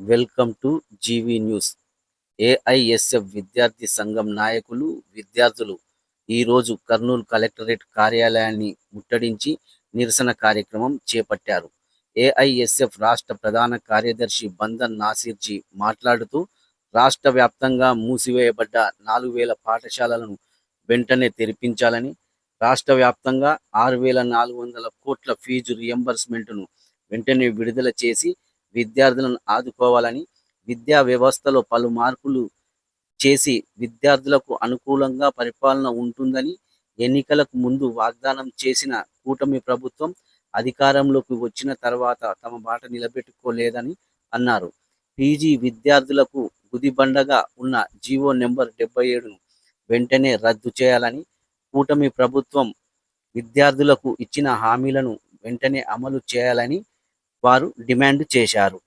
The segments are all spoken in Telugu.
Welcome to GV news. AISF విద్యార్థి సంఘం నాయకులు విద్యార్థులు ఈరోజు కర్నూలు కలెక్టరేట్ కార్యాలయాన్ని ముట్టడించి నిరసన కార్యక్రమం చేపట్టారు. ఏఐఎస్ఎఫ్ రాష్ట్ర ప్రధాన కార్యదర్శి బందన్ నాసిర్జీ మాట్లాడుతూ రాష్ట్ర వ్యాప్తంగా మూసివేయబడ్డ నాలుగు వేల పాఠశాలలను వెంటనే తెరిపించాలని రాష్ట్ర వ్యాప్తంగా ఆరు వేల నాలుగు వందల కోట్ల ఫీజు రియంబర్స్మెంట్ను వెంటనే విడుదల చేసి విద్యార్థులను ఆదుకోవాలని విద్యా వ్యవస్థలో పలు మార్పులు చేసి విద్యార్థులకు అనుకూలంగా పరిపాలన ఉంటుందని ఎన్నికలకు ముందు వాగ్దానం చేసిన కూటమి ప్రభుత్వం అధికారంలోకి వచ్చిన తర్వాత తమ బాట నిలబెట్టుకోలేదని అన్నారు. పీజీ విద్యార్థులకు గుదిబండగా ఉన్న జీవో నెంబర్ డెబ్బై ఏడును వెంటనే రద్దు చేయాలని కూటమి ప్రభుత్వం విద్యార్థులకు ఇచ్చిన హామీలను వెంటనే అమలు చేయాలని వారు డిమాండ్ చేశారు.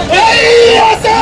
నోటిఫికేషన్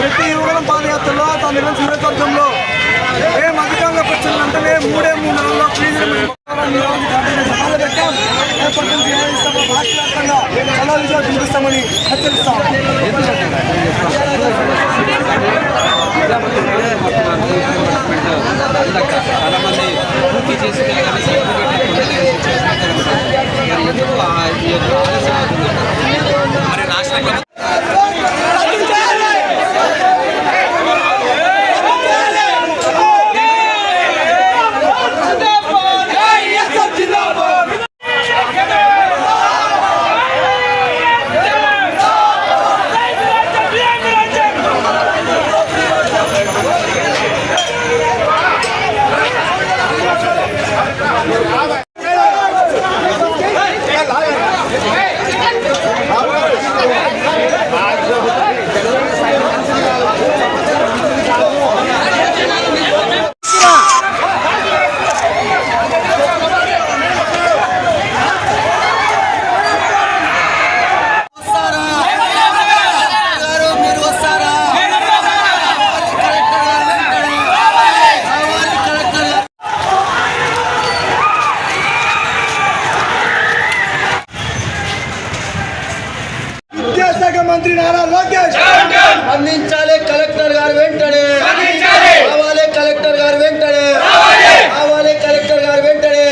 ప్రతి యువగలం పాదయాత్రలో తన నిరంతర నేతృత్వంలో మేము అధికారంలోకి వచ్చిన వెంటనే మూడే మూడు నెలల్లో ఫీజులు సభలు పెట్టాం రేపటి నుంచి ఏ సభ రాష్ట్ర వ్యాప్తంగా చలాలు చూపిస్తామని హెచ్చరిస్తాం చాలా మంది పూర్తి చేసుకునే మంత్రి నారా లోకేష్. స్పందించాలి కలెక్టర్ గారు వెంటనే. రావాలి కలెక్టర్ గారు వెంటనే. రావాలి! కలెక్టర్ గారు వెంటనే.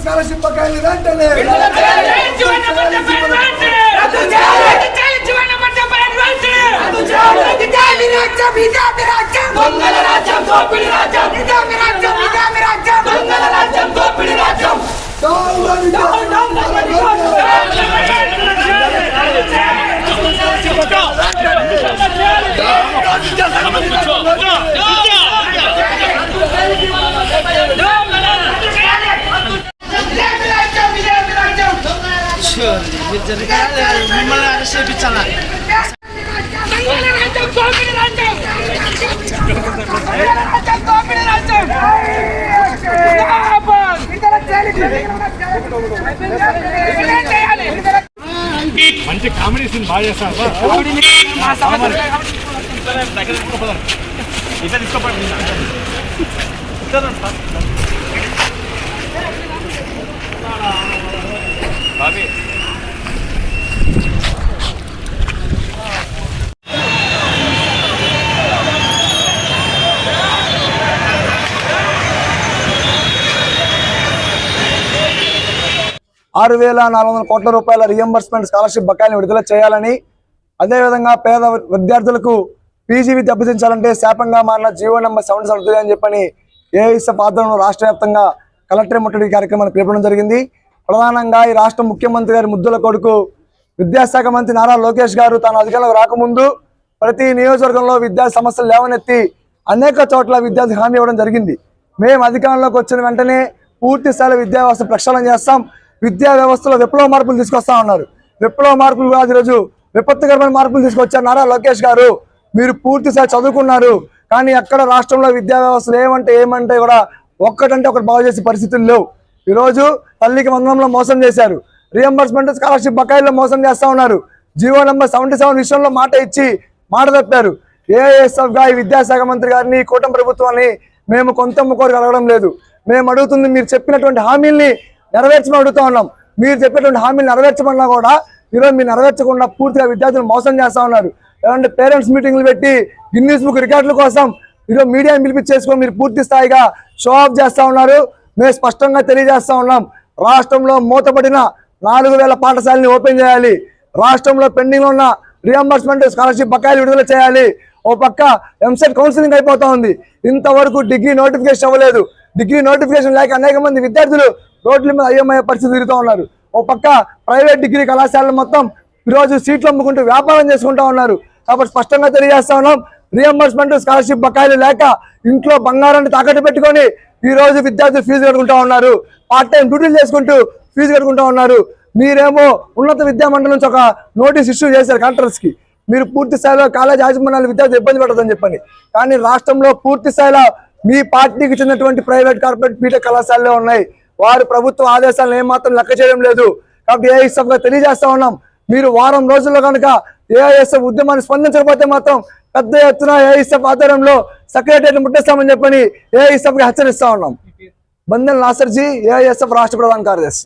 స్కాలర్షిప్ వెంటనే. స్కాలర్షిప్ వెంటనే. రాజ్యం దోపిడి మిమ్మల్ని అరెస్ట్ చేయించాలా? మంచి కామెడీ సీన్ బాగా చేస్తారు ఇట్లా తీసుకోపండి బాబీ ఆరు వేల నాలుగు వందల కోట్ల రూపాయల రియంబర్స్మెంట్ స్కాలర్షిప్ బకాయిలను విడుదల చేయాలని అదేవిధంగా పేద విద్యార్థులకు పీజీవి దెబ్బతించాలంటే శాపంగా మారిన జీవో నెంబర్ సెవెన్ సెవెన్ అని చెప్పని ఏఐఎస్ఎఫ్ ఆధ్వర్యంలో రాష్ట్ర వ్యాప్తంగా కలెక్టర్ ముట్టడి కార్యక్రమాన్ని పిలపడం జరిగింది. ప్రధానంగా ఈ రాష్ట్ర ముఖ్యమంత్రి గారి ముద్దుల కొడుకు విద్యాశాఖ మంత్రి నారా లోకేష్ గారు తాను అధికారంలోకి రాకముందు ప్రతి నియోజకవర్గంలో విద్యా సమస్యలు లేవనెత్తి అనేక చోట్ల విద్యార్థి హామీ ఇవ్వడం జరిగింది. మేము అధికారంలోకి వచ్చిన వెంటనే పూర్తి స్థాయిలో విద్యా వ్యవస్థ ప్రక్షాళన చేస్తాం. విద్యా వ్యవస్థలో విప్లవ మార్పులు తీసుకొస్తా ఉన్నారు. విప్లవ మార్పులు కాదు ఈరోజు విపత్తుకరమైన మార్పులు తీసుకొచ్చారు నారా లోకేష్ గారు. మీరు పూర్తిసారి చదువుకున్నారు. కానీ ఎక్కడ రాష్ట్రంలో విద్యా వ్యవస్థలు ఏమంటే ఏమంటే కూడా ఒక్కటంటే ఒకటి బాగు చేసే పరిస్థితులు లేవు. ఈరోజు తల్లికి వందనంలో మోసం చేశారు. రియంబర్స్మెంట్ స్కాలర్షిప్ బకాయిల్లో మోసం చేస్తా ఉన్నారు. జీవో నెంబర్ సెవెంటీ సెవెన్ విషయంలో మాట ఇచ్చి మాట తప్పారు. ఏఎస్ఎఫ్గా ఈ విద్యాశాఖ మంత్రి గారిని ఈ కూటమి ప్రభుత్వాన్ని మేము కొంత ముఖోరు అడగడం లేదు. మేము అడుగుతుంది మీరు చెప్పినటువంటి హామీల్ని నెరవేర్చమని అడుగుతా ఉన్నాం. మీరు చెప్పినటువంటి హామీలు నెరవేర్చమన్నా కూడా ఈరోజు మీరు నెరవేర్చకుండా పూర్తిగా విద్యార్థులు మోసం చేస్తా ఉన్నారు. ఏమంటే పేరెంట్స్ మీటింగ్లు పెట్టి గిన్నీస్ బుక్ రికార్డుల కోసం ఈరోజు మీడియాని పిలిపించేసుకొని మీరు పూర్తి స్థాయిగా షో ఆఫ్ చేస్తా ఉన్నారు. మేము స్పష్టంగా తెలియజేస్తా ఉన్నాం. రాష్ట్రంలో మూతపడిన నాలుగు వేల పాఠశాలని ఓపెన్ చేయాలి. రాష్ట్రంలో పెండింగ్లో ఉన్న రియంబర్స్మెంట్ స్కాలర్షిప్ బకాయిలు విడుదల చేయాలి. ఓ పక్క ఎంసెట్ కౌన్సిలింగ్ అయిపోతా ఉంది. ఇంతవరకు డిగ్రీ నోటిఫికేషన్ అవ్వలేదు. డిగ్రీ నోటిఫికేషన్ లేక అనేక మంది విద్యార్థులు రోడ్ల మీద అయ్యమయ్యే పరిస్థితి తిరుగుతూ ఉన్నారు. ఓ పక్క ప్రైవేట్ డిగ్రీ కళాశాలలు మొత్తం ఈరోజు సీట్లు అమ్ముకుంటూ వ్యాపారం చేసుకుంటా ఉన్నారు. కాబట్టి స్పష్టంగా తెలియజేస్తా ఉన్నాం రియంబర్స్మెంట్ స్కాలర్షిప్ బకాయిలు లేక ఇంట్లో బంగారాన్ని తాకట్టు పెట్టుకొని ఈ రోజు విద్యార్థులు ఫీజు కట్టుకుంటా ఉన్నారు. పార్ట్ టైం డ్యూటీలు చేసుకుంటూ ఫీజు కట్టుకుంటా ఉన్నారు. మీరేమో ఉన్నత విద్యామండలి నుంచి ఒక నోటీస్ ఇష్యూ చేశారు కలెక్టర్స్కి. మీరు పూర్తి స్థాయిలో కాలేజ్ యాజమాన్యాలు విద్యార్థులు ఇబ్బంది పడదని చెప్పండి కానీ రాష్ట్రంలో పూర్తి స్థాయిలో మీ పార్టీకి చెందినటువంటి ప్రైవేట్ కార్పొరేట్ బీటెక్ కళాశాలలో ఉన్నాయి. వారు ప్రభుత్వ ఆదేశాలను ఏమాత్రం లెక్క చేయడం లేదు. కాబట్టి ఏఐఎస్ఎఫ్గా తెలియజేస్తా ఉన్నాం. మీరు వారం రోజుల్లో కనుక ఏఐఎస్ఎఫ్ ఉద్యమాన్ని స్పందించకపోతే మాత్రం పెద్ద ఎత్తున ఏఐఎస్ఎఫ్ ఆధ్వర్యంలో సెక్రటరీ ముట్టేస్తామని చెప్పని ఏఐఎస్ఎఫ్గా హెచ్చరిస్తా ఉన్నాం. బందల్ నాసర్జీ ఏఐఎస్ఎఫ్ రాష్ట్ర ప్రధాన కార్యదర్శి.